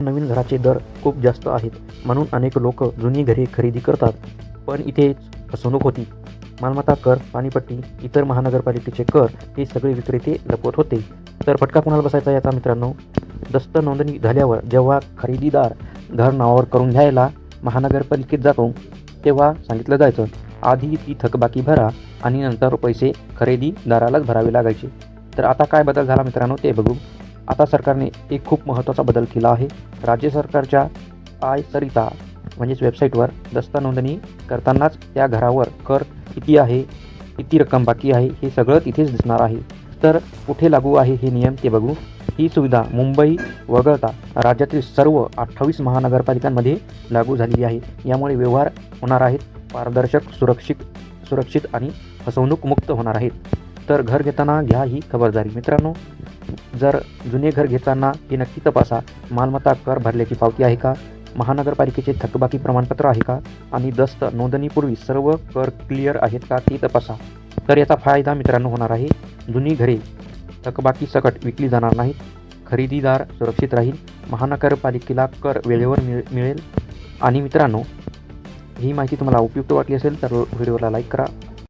नवीन घराचे दर खूप जास्त आहेत म्हणून अनेक लोक जुनी घरे खरेदी करतात. पण इथेच फसवणूक होती. मालमत्ता कर पाणीपट्टी इतर महानगरपालिकेचे कर हे सगळे विक्रेते लपवत होते. तर फटका कुणाला बसायचा याचा मित्रांनो? दस्त नोंदणी झाल्यावर जेव्हा खरेदीदार घर नावावर करून घ्यायला महानगरपालिकेत जातो तेव्हा सांगितलं जायचं आधी ती थकबाकी भरा आणि नंतर पैसे खरेदीदारालाच भरावे लागायचे. तर आता काय बदल झाला मित्रांनो ते बघू. आता सरकारने एक खूप महत्त्वाचा बदल केला आहे. राज्य सरकारच्या आय सरिता म्हणजेच वेबसाईटवर दस्ता नोंदणी करतानाच त्या घरावर कर किती आहे किती रक्कम बाकी आहे हे सगळं तिथेच दिसणार आहे. तर कुठे लागू आहे हे नियम ते बघू. ही सुविधा मुंबई वगळता राज्यातील सर्व अठ्ठावीस महानगरपालिकांमध्ये लागू झालेली आहे. यामुळे व्यवहार होणार आहेत. पारदर्शक सुरक्षित सुरक्षित आणि फसवणूकमुक्त होणार आहेत. तर घर घेताना घ्या ही खबरदारी मित्रांनो. जर जुने घर घेताना ती नक्की तपासा. मालमत्ता कर भरल्याची पावती आहे का? महानगरपालिकेचे थकबाकी प्रमाणपत्र आहे का? आणि दस्त नोंदणीपूर्वी सर्व कर क्लिअर आहेत का ते तपासा. तर याचा फायदा मित्रांनो होणार आहे. जुनी घरे थकबाकी सकट विकली जाणार नाहीत. खरेदीदार सुरक्षित राहील. महानगरपालिकेला कर वेळेवर मिळ मिळेल. आणि मित्रांनो ही माहिती तुम्हाला उपयुक्त वाटली असेल तर व्हिडिओला लाईक करा.